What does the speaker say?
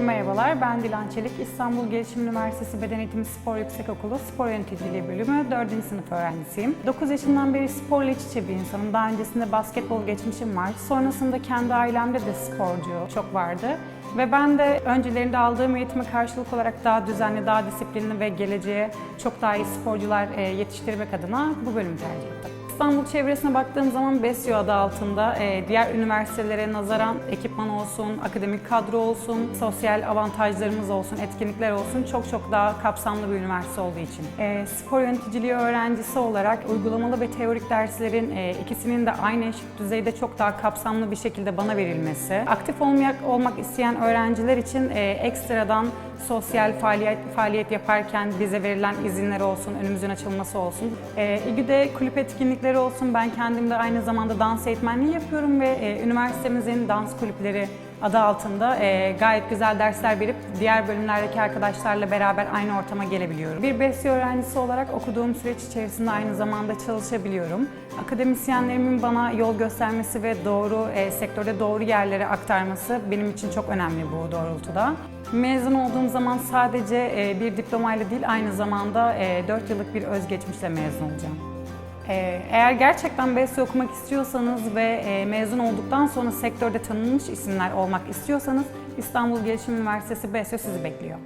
Merhabalar, ben Dilan Çelik. İstanbul Gelişim Üniversitesi Beden Eğitimi Spor Yüksekokulu Spor Yöneticiliği Bölümü 4. sınıf öğrencisiyim. 9 yaşından beri sporla iç içe bir insanım. Daha öncesinde basketbol geçmişim var. Sonrasında kendi ailemde de sporcu çok vardı. Ve ben de öncelerinde aldığım eğitime karşılık olarak daha düzenli, daha disiplinli ve geleceğe çok daha iyi sporcular e, yetiştirmek adına bu bölümü tercih ettim. İstanbul çevresine baktığım zaman BESYO adı altında e, diğer üniversitelere nazaran ekipman olsun, akademik kadro olsun, sosyal avantajlarımız olsun, etkinlikler olsun çok çok daha kapsamlı bir üniversite olduğu için. E, spor yöneticiliği öğrencisi olarak uygulamalı ve teorik derslerin e, ikisinin de aynı eşit düzeyde çok daha kapsamlı bir şekilde bana verilmesi, aktif olmak, olmak isteyen öğrenciler için ekstradan sosyal faaliyet, faaliyet yaparken bize verilen izinler olsun, önümüzün açılması olsun. E, İGÜ'de kulüp etkinlikleri olsun. Ben kendim de aynı zamanda dans eğitmenliği yapıyorum ve e, üniversitemizin dans kulüpleri adı altında e, gayet güzel dersler verip diğer bölümlerdeki arkadaşlarla beraber aynı ortama gelebiliyorum. Bir BESYO öğrencisi olarak okuduğum süreç içerisinde aynı zamanda çalışabiliyorum. Akademisyenlerimin bana yol göstermesi ve doğru e, sektörde doğru yerlere aktarması benim için çok önemli bu doğrultuda. Mezun olduğum zaman sadece e, bir diplomayla değil aynı zamanda e, 4 yıllık bir özgeçmişle mezun olacağım. Ee, Eğer gerçekten BES'i okumak istiyorsanız ve e, mezun olduktan sonra sektörde tanınmış isimler olmak istiyorsanız İstanbul Gelişim Üniversitesi BESYO sizi bekliyor.